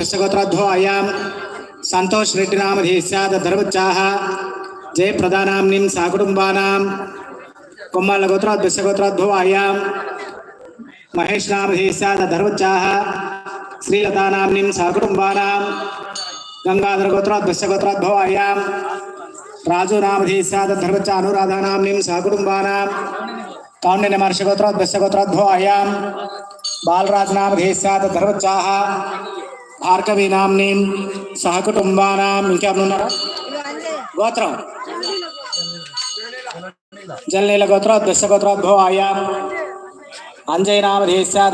गोत्राध्वो अयां संतोष रेड्डी नामधेस्याद धर्मच्चाः जयप्रदानाम्निं साकुटुम्बानां कुम्मल गोत्राद् गोत्राध्वो अयां महेश नामधेस्याद धर्मच्चाः। श्रीलता नाम्निं साकुटुम्बानां गंगाधर गोत्राद् गोत्राध्वो अयां राजू नामधेस्याद अनुराधा नाम्निं साकुटुम्बानां कौण्डिन्य महर्षि गोत्राद् गोत्राध्वो अयां बालराज భార్గవి నామ్ని సహకుటుంబానాం ఇంకెవరు ఉన్నారా? గోత్రం. జల్లీల గోత్ర దశ గోత్రోద్భవ ఆయా అంజయ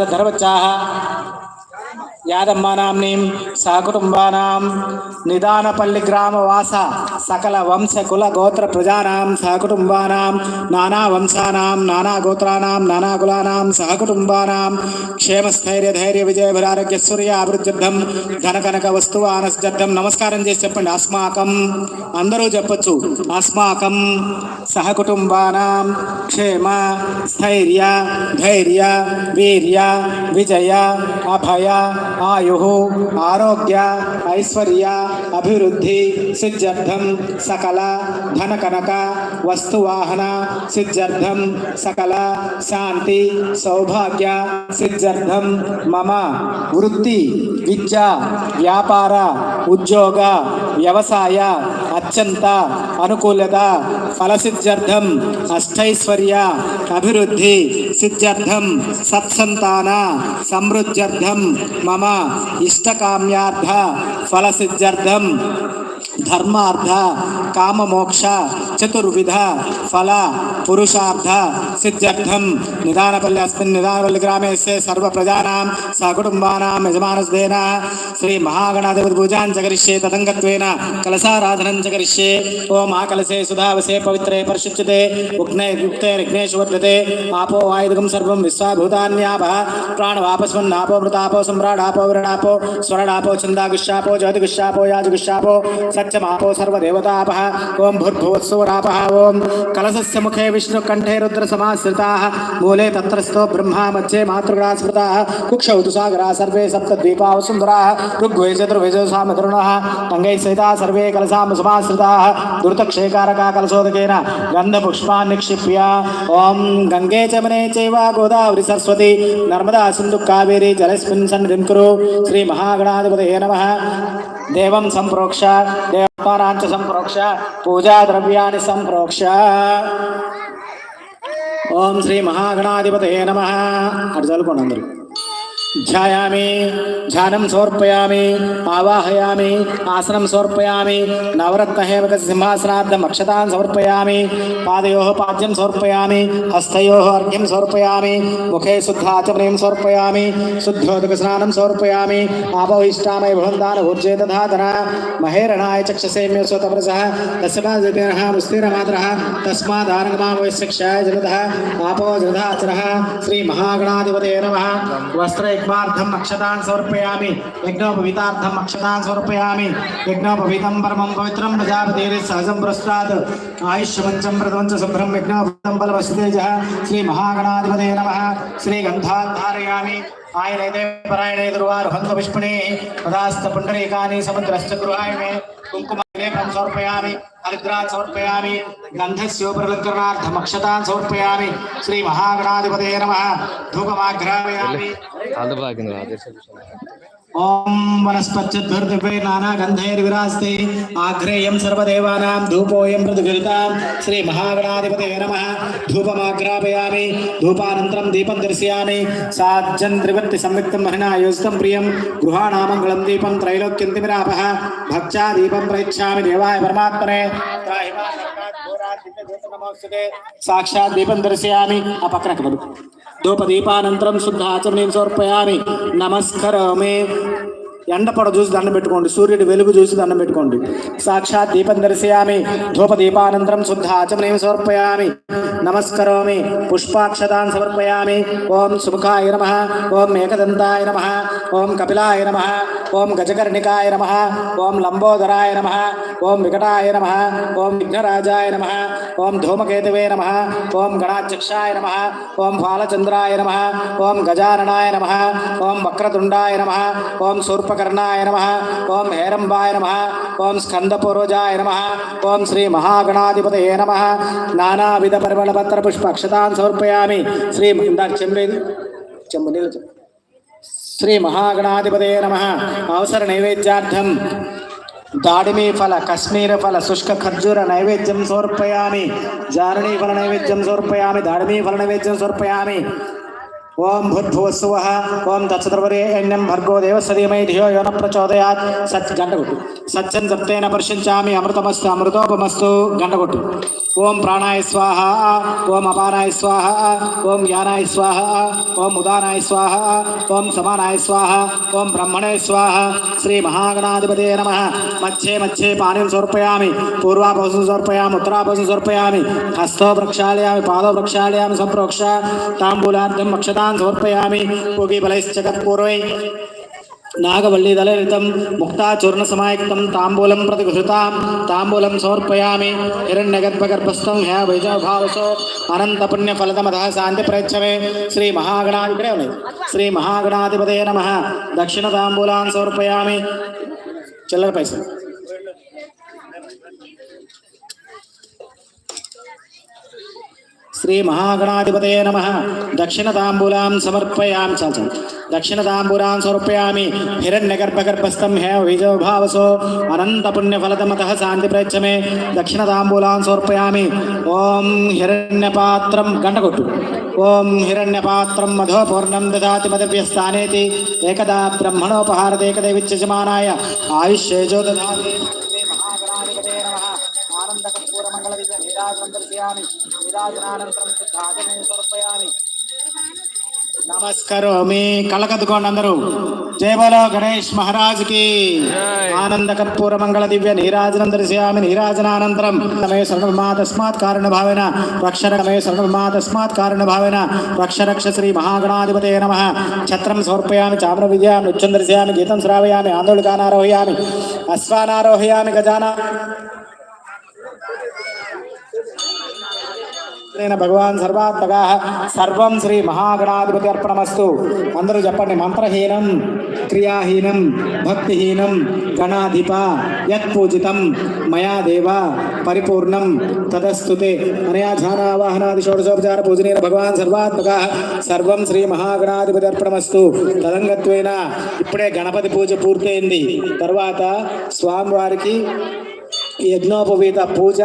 ధర్మచ్చాహ. యాదమ్మానాంనీం సహకుటుంబానాం నిదానపల్లి గ్రామవాస సకల వంశ కుల గోత్ర ప్రజానాం సహకుటుంబానాం నానా వంశానాం నానా గోత్రానాం నానా కులానాం సహకుటుంబానాం క్షేమస్థైర్య ధైర్య విజయ భరారోగ్య సూర్య అభివృద్ధిర్థం ధనకనక వస్తువు ఆనశ్చర్థం నమస్కారం చేసి చెప్పండి. అస్మాకం అందరూ చెప్పచ్చు. అస్మాకం సహకుటుంబానాం క్షేమ స్థైర్య ధైర్య వీర్య విజయ అభయ ఆయు ఆరోగ్య ఐశ్వర్య అభివృద్ధి సిద్ధ్యర్థం సకల ధన కనక వస్తువాహన సిద్ధ్యర్థం సకల శాంతి సౌభాగ్య సిద్ధ్యర్థం మమ వృత్తి విద్య వ్యాపార ఉద్యోగ వ్యవసాయ అత్యంత అనుకూలత ఫలసిద్ధ్యర్థం అష్టైశ్వర్య అభివృద్ధి సిద్ధ్యర్థం సత్సంతాన సమృద్ధ్యర్థం మమ ఇష్టకామ్యార్థ ఫలసిద్ధ్యర్థం ధర్మార్థ కామమోక్ష చతుర్విధ ఫల పురుషార్థ సిద్ధ్యర్థం నిదానపల్లి అస్మిన్ నిదానపల్లి గ్రామే సర్వ ప్రజానాం సకుటుంబానాం యజమానస్దేన శ్రీ మహాగణాధిపతి పూజాం చ కరిష్యే తదంగత్వేన కలసారాధనం చ కరిష్యే ఓం ఆ కలసే సుధావసే పవిత్రే పరిశుచ్యతే ఉగ్నే యుక్తే రిగ్నేషు వర్ధతే ఆపో ఆయుధకం సర్వం విశ్వాభూతాన్యాప ప్రాణవాపస్మన్నాపో మృతాపో సమ్రాడాపో విరణాపో స్వరణాపో ఛందాగుష్యాపో జ్యోతిగుష్యాపో యాజగుష్యాపో సత్యమాపో సర్వదేవతాపః ఓం భూర్భువత్సవరాపः ఓం కలశస్య ముఖే విష్ణు కంఠే రుద్ర సమాశ్రితాः మూలే తత్రస్థో బ్రహ్మా మధ్యే మాతృగణా స్మృతాः కుక్షౌ తు సాగరా సర్వే సప్తద్వీపా సుందరాः ఋగ్వే చతుర్వేజో సామధరుణः అంగై సహితా సర్వే కలసామ సమాశ్రితాः దుర్తక్షేకారకా కలశోదకేన గంధపుష్పాన్ నిక్షిప్య ఓం గంగే చమనే చైవ గోదావరి సరస్వతి నర్మదా సింధు కావేరి జలస్మిన్ సన్నిధిం కురు శ్రీ మహాగణాధిపతయే నమః దేవం సంప్రోక్ష దేవారాంచ సంప్రోక్ష పూజా ద్రవ్యాన్ని సంప్రోక్ష ఓం శ్రీ మహాగణాధిపతయే నమ. అటు చదువుకోండి అందరూ ध्यायामि, ध्यानं समर्पयामि, आवाहयामि, आसनं समर्पयामि नवरत्नहेमकस्य सिंहासनार्थम् अक्षतान् समर्पयामि, पादयोः पाद्यम समर्पयामि, हस्तयोः अर्घ्यम समर्पयामि, मुखे शुद्धाचमनीं समर्पयामि शुद्धोदकस्नानं समर्पयामि आपोहिष्ठामय भवन्तान् ऊर्जे दधातन महेरणाय चक्षसेम्य स्वतपरसः तस्माद्भिर्नः तस्मादारंगमा तस्मादारङ्गमावश्यक्षाय जगतः आपो जलधाचर श्री महागणाधिपते नम। वस्त्र यज्ञोपवीतार्थम अक्षतान् समर्पयामि। यज्ञोपवीतार्थम अक्षतान् समर्पयामि। यज्ञोपवीतं परमं पवित्रं प्रजापतिरे सहजं पुरस्तात्। आयुष्यपञ्चं प्रथमं च शुभ्रं बलवस्तेजः श्री महागणाधिपते नमः। श्रीगन्धान् धारयामि आयनैते परायणे दुर्वारुहन्तविष्पणे तदास्त पुण्डरीकानि समुद्रश्च गृहाय मे। कुङ्कुम పుండరీకాని సముద్రశ్చ గృహాయ మే కుంకుమ లేపం సమర్పయామి హరిద్రాన్ సమర్పయామి గంధస్యోపరలకరణార్థం అక్షతాన్ సమర్పయామి శ్రీ మహాగణాధిపతే నమః సర్వదేవానాం ధూపోయం ప్రతిగృతాం శ్రీ మహాగణాధిపతే నమః. ధూపమాగ్రాపయామి. ధూపానంతరం దీపం దర్శయామి. సాజ్జన్ త్రివర్తి సంయుక్తం మహిళా యోజితం ప్రియం. గృహాణామంగళం దీపం త్రైలోక్యం తిమిరాపః. భక్త్యా దీపం ప్రయచ్చామి దేవాయ పరమాత్మనే. సాక్షాత్ దీపం దర్శయామి ఆ పక్కన కబలు ధూపదీపానంతరం శుద్ధ ఆచరణీయం సమర్పయామి నమస్కరోమి ఎండపడ చూసి దండం పెట్టుకోండి సూర్యుడి వెలుగు చూసి దండం పెట్టుకోండి సాక్షాత్ దీపం దర్శయామి ధూప దీపానంతరం శుద్ధ ఆచమనీయం సమర్పయామి నమస్కరోమి పుష్పాక్షతాన్ సమర్పయామి ఓం సుముఖాయ నమ ఓం ఏకదంతాయ నమ ఓం కపిలాయ నమ ఓం గజకర్ణికాయ నమ ఓం లంబోదరాయ నమ ఓం వికటాయ నమ ఓం విఘ్నరాజాయ నమ ఓం ధూమకేతువే నమ ఓం గణాధ్యక్షాయ నమ ఓం బాలచంద్రాయ నమ ఓం గజాననాయ నమ ఓం వక్రతుండాయ నమ ఓం సూర్ప కుంభకర్ణాయ నమ. ఓం హేరంబాయ నమ. ఓం స్కందపూర్వజాయ నమ. ఓం శ్రీ మహాగణాధిపతయే నమ. నానావిధ పరిమళపత్ర పుష్ప అక్షతాన్ సమర్పయామి. శ్రీ ఇందాక చెంబేది చెంబు నీళ్ళు శ్రీ మహాగణాధిపతే నమ. అవసర నైవేద్యార్థం దాడిమీ ఫల కశ్మీర ఫల శుష్క ఖర్జూర నైవేద్యం సమర్పయామి. జారణీ ఫల నైవేద్యం సమర్పయామి. దాడిమీ ఫల నైవేద్యం సమర్పయామి. ओम भूर्भुवस्व ओम दत्सद्रवरे एण्यं भर्गो देवसदीमयि धियो यो न प्रचोदयात्। सत् गण्डगुट्टु सच्चन् सप्तेन अमृतमस्तु, अमृतोपमस्तु गण्डगुट्टु ओम प्राणाय स्वाहा ओम अपानाय स्वाहा ओम ज्ञानाय स्वाहा ओम उदानाय स्वाहा ओम समानाय स्वाहा ओम ब्रह्मणे स्वाहा। श्रीमहागणाधिपते नमः। मच्छे मच्छे पानीं समर्पयामि। पूर्वापसं समर्पयामि, उत्तरापसं समर्पयामि। हस्तो प्रक्षालयामि, पादौ प्रक्षालयामि, सम्प्रोक्ष। ताम्बूलार्थं वक्षता పూగీఫలైశ్చగత్పూర్వై నాగవల్లీదళరితం ముక్తాచూర్ణ సమాయుక్తం తాంబూలం ప్రతిగృహృతాం తాంబూలం సమర్పయామి హిరణ్యగర్భగర్భస్థం హ్యా వైజభావసో అనంత పుణ్య ఫలదమద శాంతి ప్రయచ్చమే శ్రీ మహాగణాధి ఇక్కడే ఉన్నాయి శ్రీ మహాగణాధిపతే శ్రీ మహాగణాధిపతే నమ దక్షిణతాంబూలాం సమర్పయాం సమర్పయామి చాలు చాలు దక్షిణ సమర్పయామి హిరణ్యగర్భగర్భస్థం హే విజయభావసో అనంత పుణ్యఫలతమత శాంతి ప్రయచ్చమే దక్షిణతాంబూలాం సమర్పయామి ఓం హిరణ్యపాత్రం గంటకొట్టు ఓం హిరణ్యపాత్రం మధోపూర్ణం దాతి దదాతి మదవ్యస్థానేతి ఏకదా బ్రహ్మణోపహారదేకదైవిత్యజమానాయ ఆయుష్యేజో దాతి నీరాజనం దర్శయామి నీరాజనానంతరం శుద్ధాజనే సమర్పయామి నమస్కరోమి కళ్ళకద్దుకోండి అందరూ జయ బలో గణేష్ మహారాజ్కి ఆనంద కర్పూర మంగళ దివ్య నీరాజనం దర్శయామి నీరాజనానంతరం నమే శరణమా తస్మాత్ కారణ భావేన రక్ష నమే శరణమా తస్మాత్ కారణ భావేన రక్ష రక్ష శ్రీ మహాగణాధిపతే నమ ఛత్రం సమర్పయామి చామర విజయామి నృత్యం దర్శయామి గీతం శ్రావయామి ఆందోళికానారోహయామి అశ్వానారోహయామి గజానా నేను భగవాన్ సర్వాత్మగా సర్వం శ్రీ మహాగణాధిపతి అర్పణమస్తు. అందరూ చెప్పండి మంత్రహీనం క్రియాహీనం భక్తిహీనం గణాధిప యత్ పూజితం మయా దేవ పరిపూర్ణం తదస్తుతే. అనయా ధ్యానావాహనాది షోడశోపచార పూజనీయ భగవాన్ సర్వాత్మక. సర్వం శ్రీ మహాగణాధిపతి అర్పణమస్తు. తదంగత్వేన ఇప్పుడే గణపతి పూజ పూర్తయింది. తర్వాత స్వామివారికి యజ్ఞోపవీత పూజ